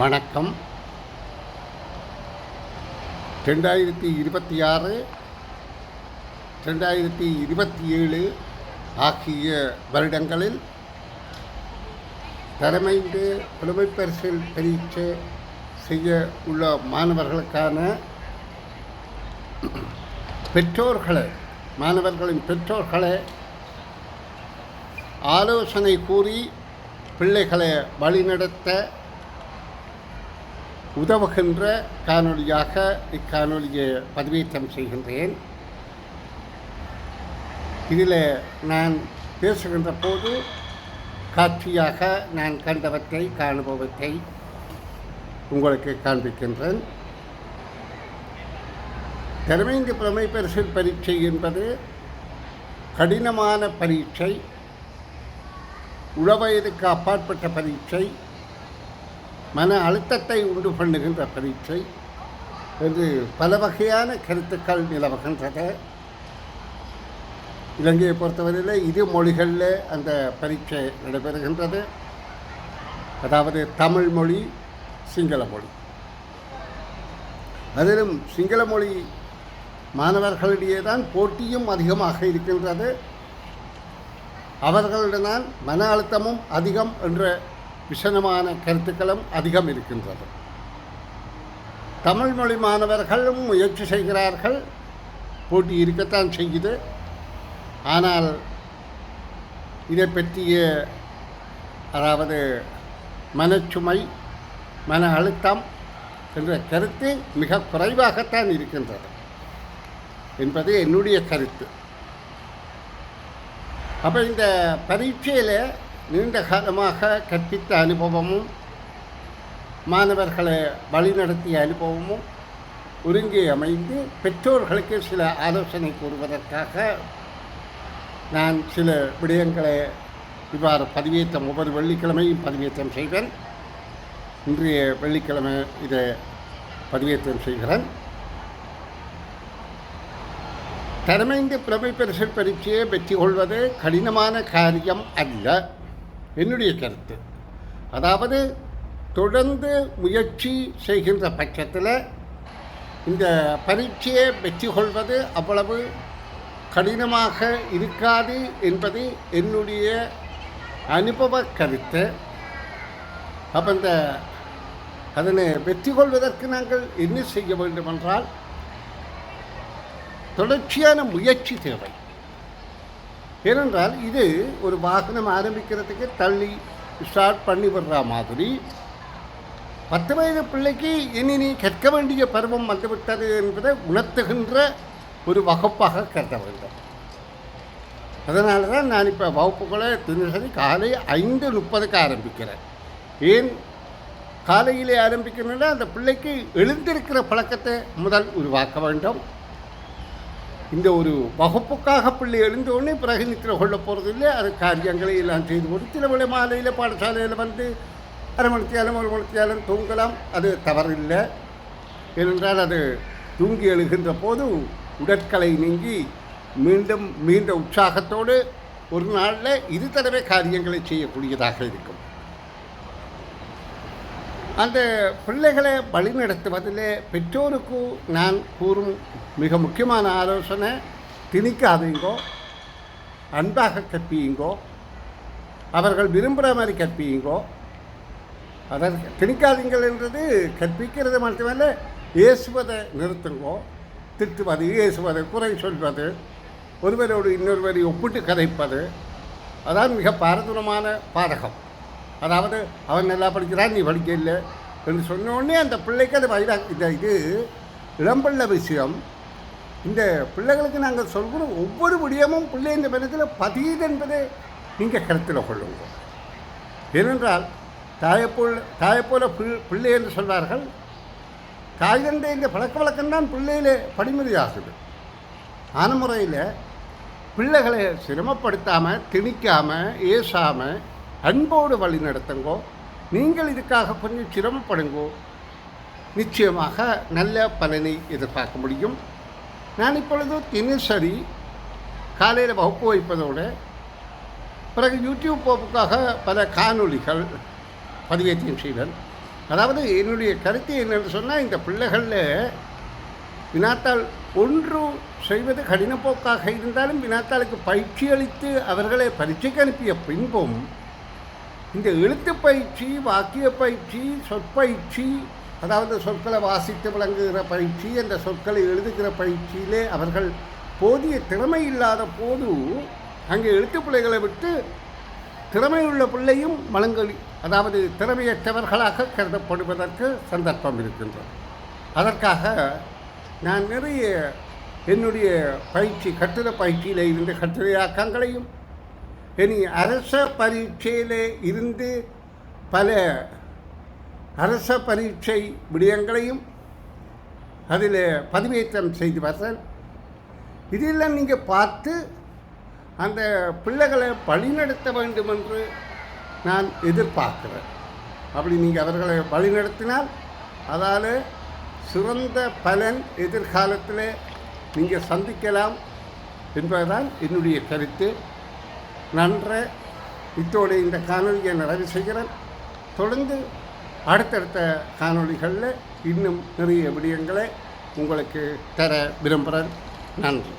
வணக்கம். ரெண்டாயிரத்தி இருபத்தி ஆறு ரெண்டாயிரத்தி இருபத்தி ஏழு ஆகிய வருடங்களில் தலைமைந்து புலமைப்பரிசில் பரீட்சை செய்ய உள்ள மாணவர்களுக்கான பெற்றோர்களை மாணவர்களின் பெற்றோர்களை ஆலோசனை கூறி பிள்ளைகளை வழிநடத்த உதவுகின்ற காணொளியாக இக்காணொலியை பதிவேற்றம் செய்கின்றேன். இதில் நான் பேசுகின்ற போது காட்சியாக நான் கண்டவற்றை காணுபவற்றை உங்களுக்கு காண்பிக்கின்றேன். திறமைந்து பிரமை பரிசில் பரீட்சை என்பது கடினமான பரீட்சை உளவயதுக்கு அப்பாற்பட்ட பரீட்சை மன அழுத்தத்தை உண்டு பண்ணுகின்ற பரீட்சை என்று பல வகையான கருத்துக்கள் நிலவுகின்றது. இலங்கையை பொறுத்தவரையில் இரு மொழிகளில் அந்த பரீட்சை நடைபெறுகின்றது. அதாவது தமிழ் மொழி சிங்கள மொழி. அதிலும் சிங்கள மொழி மாணவர்களிடையே தான் போட்டியும் அதிகமாக இருக்கின்றது. அவர்களிடம் மன அழுத்தமும் அதிகம் என்ற விஷனமான கருத்துக்களும் அதிகம் இருக்கின்றது. தமிழ் மொழி மாணவர்களும் முயற்சி செய்கிறார்கள். போட்டி இருக்கத்தான் செய்யுது. ஆனால் இதை பற்றிய அதாவது மனச்சுமை மன அழுத்தம் என்ற கருத்து மிக குறைவாகத்தான் இருக்கின்றது என்பது என்னுடைய கருத்து. அப்போ இந்த பரீட்சையில் நீண்ட காலமாக கற்பித்த அனுபவமும் மாணவர்களை வழிநடத்திய அனுபவமும் ஒருங்கே அமைந்து பெற்றோர்களுக்கு சில ஆலோசனை கூறுவதற்காக நான் சில விடயங்களை இவ்வாறு பதிவேற்றம் ஒவ்வொரு வெள்ளிக்கிழமையும் பதிவேற்றம் செய்வேன். இன்றைய வெள்ளிக்கிழமை இதை பதிவேற்றம் செய்கிறேன். தலைமைந்து புலமை பரிசு பரீட்சையை வெற்றி கொள்வது கடினமான காரியம் அல்ல. என்னுடைய கருத்து. அதாவது தொடர்ந்து முயற்சி செய்கின்ற பட்சத்தில் இந்த பரீட்சையை வெற்றி கொள்வது அவ்வளவு கடினமாக இருக்காது என்பது என்னுடைய அனுபவ கருத்து. அப்போ இந்த அதனை வெற்றி கொள்வதற்கு நாங்கள் என்ன செய்ய வேண்டும் என்றால் தொடர்ச்சியான முயற்சி தேவை. ஏனென்றால் இது ஒரு வாகனம் ஆரம்பிக்கிறதுக்கு தள்ளி ஸ்டார்ட் பண்ணி விடுற மாதிரி. பத்து வயது பிள்ளைக்கு இனி நீ கற்க வேண்டிய பருவம் வந்துவிட்டது என்பதை உணர்த்துகின்ற ஒரு வகுப்பாக கருத வேண்டும். அதனால தான் நான் இப்போ வகுப்புகளை தினசரி காலை ஐந்து முப்பதுக்கு ஆரம்பிக்கிறேன். ஏன்? காலையிலே ஆரம்பிக்கணும்னா அந்த பிள்ளைக்கு எழுந்திருக்கிற பழக்கத்தை முதல் உருவாக்க வேண்டும். இந்த ஒரு வகுப்புக்காக பிள்ளை எழுந்தோடனே பிறகு நிற்கிற கொள்ள போகிறது இல்லை அது காரியங்களை எல்லாம் செய்து போட்டு சில வேளை மாலையில் பாடசாலையில் வந்து அரை மணித்தியாலும் ஒரு மணித்தியாலும் தூங்கலாம். அது தவறில்லை. ஏனென்றால் அது தூங்கி எழுகின்ற போது உடற்கலை நீங்கி மீண்டும் மீண்ட உற்சாகத்தோடு ஒரு நாளில் இரு தடவை காரியங்களை செய்யக்கூடியதாக இருக்கும். அந்த பிள்ளைகளை வழிநடத்துவதில் பெற்றோருக்கு நான் கூறும் மிக முக்கியமான ஆலோசனை திணிக்காதீங்கோ அன்பாக கற்பியுங்கோ அவர்கள் விரும்புகிற மாதிரி கற்பியுங்கோ. அதற்கு திணிக்காதீங்கள் என்றது கற்பிக்கிறது மட்டுமல்ல ஏசுவதை நிறுத்துங்கோ திட்டுவது ஏசுவது குறை சொல்வது ஒருவரோடு இன்னொருவரை ஒப்பிட்டு கதைப்பது அதான் மிக பாரதூரமான பாதகம் அதாவது அவன் நல்லா படிக்கிறான் நீ படிக்க இல்லை என்று சொன்ன உடனே அந்த பிள்ளைக்கு அது வயதாக இந்த இது இளம்பள்ள விஷயம். இந்த பிள்ளைகளுக்கு நாங்கள் சொல்கிறோம் ஒவ்வொரு விடயமும் பிள்ளை இந்த பணத்தில் பதியுது என்பதை நீங்கள் கருத்தில் கொள்ளுங்க ஏனென்றால் தாயப்போல் தாயப்போல பிள்ளை என்று சொல்வார்கள் தாயந்த இந்த பழக்க வழக்கம்தான் பிள்ளையிலே படிமதி ஆகுது ஆன முறையில் பிள்ளைகளை சிரமப்படுத்தாமல் திணிக்காமல் ஏசாமல் அன்போடு வழி நடத்துங்கோ. நீங்கள் இதுக்காக கொஞ்சம் சிரமப்படுங்கோ. நிச்சயமாக நல்ல பலனை எதிர்பார்க்க முடியும். நான் இப்பொழுது தினசரி காலையில் வகுப்பு வைப்பதோடு பிறகு யூடியூப் போப்புக்காக பல காணொளிகள் பதிவேற்றம் செய்வேன். அதாவது என்னுடைய கருத்து என்னென்னு சொன்னால் இந்த பிள்ளைகளில் வினாத்தாள் ஒன்று செய்வது கடினப்போக்காக இருந்தாலும் வினாத்தாளுக்கு பயிற்சி அளித்து அவர்களை பரீட்சைக்கு அனுப்பிய பின்பும் இந்த எழுத்து பயிற்சி வாக்கிய பயிற்சி சொற்பயிற்சி அதாவது சொற்களை வாசித்து விளங்குகிற பயிற்சி அந்த சொற்களை எழுதுகிற பயிற்சியிலே அவர்கள் போதிய திறமை இல்லாத போது அங்கே எழுத்து பிள்ளைகளை விட்டு திறமையுள்ள பிள்ளையும் மலங்கொலி அதாவது திறமையற்றவர்களாக கருதப்படுவதற்கு சந்தர்ப்பம் இருக்கின்றது. அதற்காக நான் நிறைய என்னுடைய பயிற்சி கட்டுரை பயிற்சியில் இருந்த கட்டுரையாக்கங்களையும் இனி அரச பரீட்சையிலே இருந்து பல அரச பரீட்சை விடயங்களையும் அதில் பதிவேற்றம் செய்து வர்றேன் இதெல்லாம் நீங்கள் பார்த்து அந்த பிள்ளைகளை வழிநடத்த வேண்டும் என்று நான் எதிர்பார்க்கிறேன். அப்படி நீங்கள் அவர்களை வழிநடத்தினால் அதால் சிறந்த பலன் எதிர்காலத்தில் நீங்கள் சந்திக்கலாம் என்பதுதான் என்னுடைய கருத்து. நன்ற. இத்தோடு இந்த காணொலியை நிறைவு செய்கிறேன். தொடர்ந்து அடுத்தடுத்த காணொளிகளில் இன்னும் நிறைய விடயங்களை உங்களுக்கு தர விரும்புகிறேன். நன்றி.